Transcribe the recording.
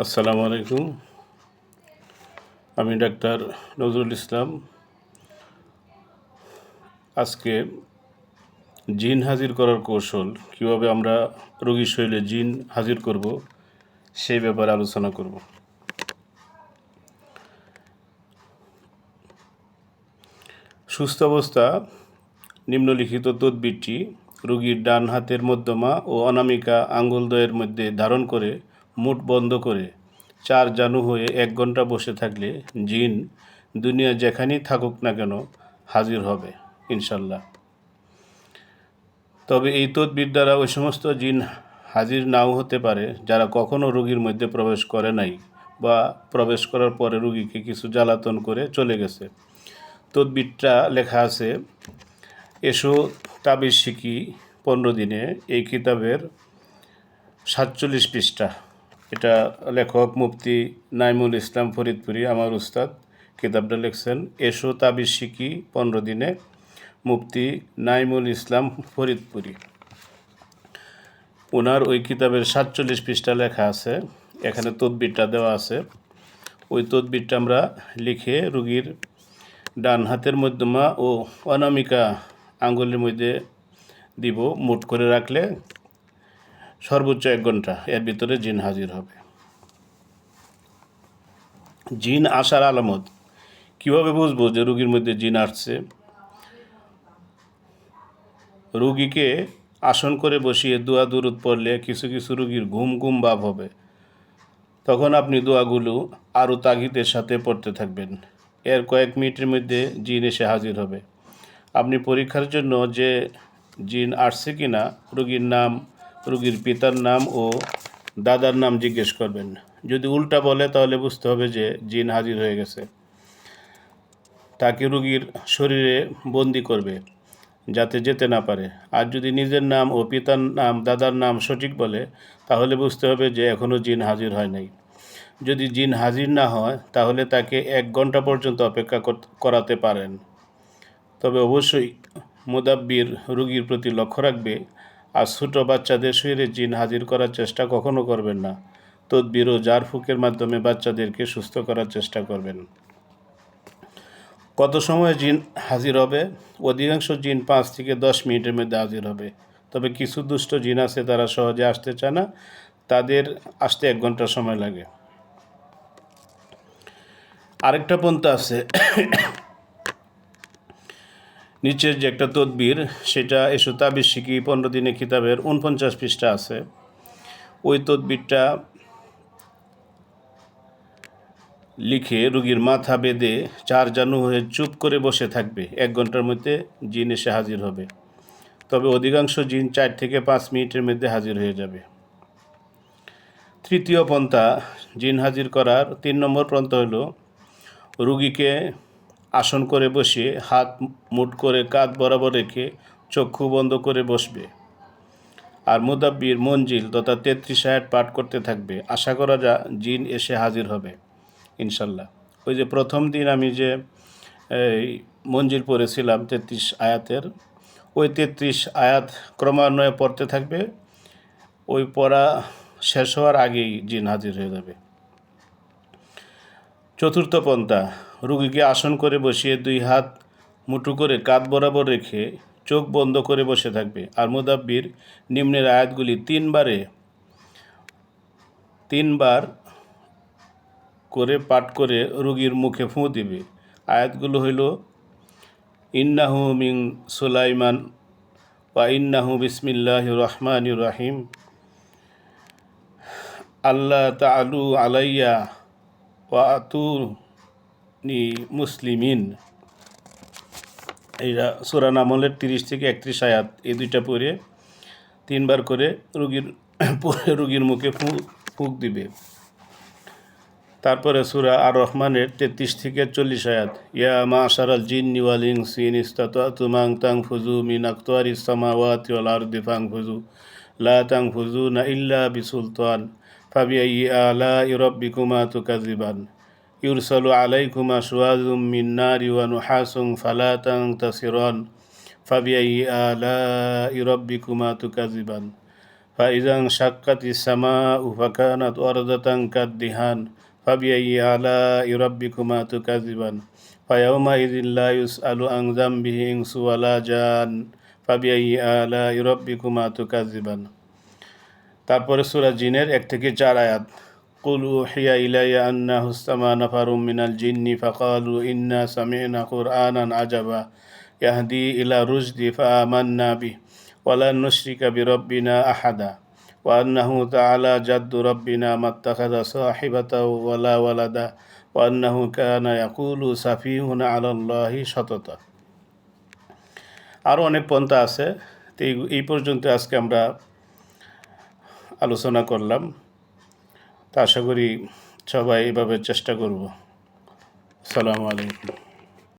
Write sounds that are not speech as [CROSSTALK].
আসসালামু আলাইকুম। আমি ডাক্তার নজরুল ইসলাম। আজকে জিন হাজির করার কৌশল, কীভাবে আমরা রোগীর শরীরে জিন হাজির করব, সেই ব্যাপারে আলোচনা করব। সুস্থ অবস্থা, নিম্নলিখিত তদবিরটি রোগীর ডান হাতের মধ্যমা ও অনামিকা আঙ্গুলদ্বয়ের মধ্যে ধারণ করে মুঠ বন্ধ করে। চার জানু হয়ে এক ঘণ্টা বসে থাকলে জিন দুনিয়া যেখানেই থাকুক না কেন হাজির হবে, ইনশাল্লাহ। তবে এই তদবির দ্বারা ওই সমস্ত জিন হাজির নাও হতে পারে যারা কখনো রোগীর মধ্যে প্রবেশ করে নাই বা প্রবেশ করার পরে রুগীকে কিছু জ্বালাতন করে চলে গেছে। তদবিরটা লেখা আছে, এসো তাবিজ শিখি পনেরো দিনে। এই কিতাবের সাতচল্লিশ পৃষ্ঠা। এটা লেখক মুফতি নাইমুল ইসলাম ফরিদপুরি, আমার উস্তাদ। কিতাবটা লিখছেন, এসো তাবিজ শিখি পনেরো দিনে। মুফতি নাইমুল ইসলাম ফরিদপুরি। ওনার ওই কিতাবের সাতচল্লিশ পৃষ্ঠা লেখা আছে, এখানে তদবিরটা দেওয়া আছে। ওই তদবিরটা আমরা লিখে রুগীর ডান হাতের মধ্যমা ও অনামিকা আঙ্গুলের মধ্যে দিব, মুট করে রাখলে সর্বোচ্চ এক ঘণ্টা। এর ভিতরে জিন হাজির হবে। জিন আসার আলামত। কীভাবে বুঝব যে রুগীর মধ্যে জিন আসছে? রুগীকে আসন করে বসিয়ে দোয়া দূরত পড়লে কিছু কিছু রুগীর ঘুম ঘুম ভাব হবে। তখন আপনি দোয়াগুলো আরও তাগিদের সাথে পড়তে থাকবেন। এর কয়েক মিনিটের মধ্যে জিন এসে হাজির হবে। আপনি পরীক্ষার জন্য যে জিন আসছে কি না রুগীর নাম রুগীর পিতার নাম ও দাদার নাম জিজ্ঞেস করবেন। যদি উল্টা বলে, তাহলে বুঝতে হবে যে জিন হাজির হয়ে গেছে। তাকে রুগীর শরীরে বন্দি করবে, যাতে যেতে না পারে। আর যদি নিজের নাম ও পিতার নাম, দাদার নাম সঠিক বলে, তাহলে বুঝতে হবে যে এখনও জিন হাজির হয় নাই। যদি জিন হাজির না হয়, তাহলে তাকে এক ঘণ্টা পর্যন্ত অপেক্ষা কর- করাতে পারেন। তবে অবশ্যই মোদাব্বির রুগীর প্রতি লক্ষ্য রাখবে আর ছোটো বাচ্চাদের শরীরে জিন হাজির করার চেষ্টা কখনো করবেন না। তদবির ও জার ফুকের মাধ্যমে বাচ্চাদেরকে সুস্থ করার চেষ্টা করবেন। কত সময় জিন হাজির হবে? অধিকাংশ জিন পাঁচ থেকে দশ মিনিটের মধ্যে হাজির হবে। তবে কিছু দুষ্ট জিন আছে তারা সহজে আসতে চায় না। তাদের আসতে এক ঘণ্টা সময় লাগে। আরেকটা পন্থা আছে। নিচের যে একটা তদবির, সেটা এসো শিখি, পনেরো দিনে কিতাবের উনপঞ্চাশ পৃষ্ঠা আছে। ওই তদবিরটা লিখে রুগীর মাথা বেঁধে চার জানু হয়ে চুপ করে বসে থাকবে। এক ঘণ্টার মধ্যে জিন এসে হাজির হবে। তবে অধিকাংশ জিন চার থেকে পাঁচ মিনিটের মধ্যে হাজির হয়ে যাবে। তৃতীয় পন্থা, জিন হাজির করার তিন নম্বর পন্থা হলো, রুগীকে আসন করে বসিয়ে হাত মুট করে কাঁধ বরাবর রেখে চক্ষু বন্ধ করে বসবে। আর মুদাব্বির মঞ্জিল তথা তেত্রিশ আয়াত পাঠ করতে থাকবে। আশা করা যা, জিন এসে হাজির হবে, ইনশাল্লাহ। ওই যে প্রথম দিন আমি যে, এই মঞ্জিল পড়েছিলাম তেত্রিশ আয়াতের, ওই তেত্রিশ আয়াত ক্রমান্বয়ে পড়তে থাকবে। ওই পড়া শেষ হওয়ার আগেই জিন হাজির হয়ে যাবে। চতুর্থ পন্থা, রুগীকে আসন করে বসিয়ে দুই হাত মুঠো করে কাঁধ বরাবর রেখে চোখ বন্ধ করে বসে থাকবে। আর মুদাব্বির নিম্নের আয়াতগুলি তিনবারে, তিনবার করে পাঠ করে রুগীর মুখে ফুঁ দিবে। আয়াতগুলো হইল, ইন্নাহু মিং সুলাইমান ওয়া ইন্নাহু বিসমিল্লাহ রহমান রাহিম। আল্লাহ তালু আলাইয়া ওয়া আতুনি মুসলিমিন এইটা সুরান আমলের তিরিশ থেকে একত্রিশ আয়াত, এই দুইটা পরে তিনবার করে রুগীর পরে [COUGHS] রুগীর মুখে ফুঁক দিবে। তারপরে সুরা আর রহমানের তেত্রিশ থেকে চল্লিশ আয়াত, ইয়া মা আশারাল জিন নিওয়ালিং সিন ইস্তাত তুমাং তাং ফুজু মিন আক্তার ইসমাওয়াত ওয়াল আরদি ফাং ফুজু লা তাং ফুজু না ইল্লা বিসুলতান। ফাবিআই আলা ইরব্বিকুমা তুকাজিবান ইউরসালু আলাইকুমা শুয়াজুম মিন নারি ওয়া নুহাসুম ফালা তাং তাসিরান ফাবিআই আলা ইরব্বিকুমা তুকাজিবান فإذا انشقت السماء فكانت وردة كالدهان فبأي آلاء ربكما تكذبان فيومئذ لا يسأل عن ذنبه إنس ولا جان فبأي آلاء ربكما تكذبان তারপরে সূরা জিনের এক থেকে চার আয়াত قل أوحي إلي أنه استمع نفر من الجن فقالوا إنا سمعنا قرآنا عجبا يهدي إلى الرشد فآمنا به ولن نشرك بربنا أحدا وأنه تعالى جد ربنا ما اتخذ صاحبة ولا ولدا وأنه كان يقول سفيهنا على الله شططا আরও অনেক পন্থা আছে তো এই- এই পর্যন্ত আজকে আমরা আলোচনা করলাম। তা আশা করি সবাই এভাবে চেষ্টা করব। আসসালামু আলাইকুম।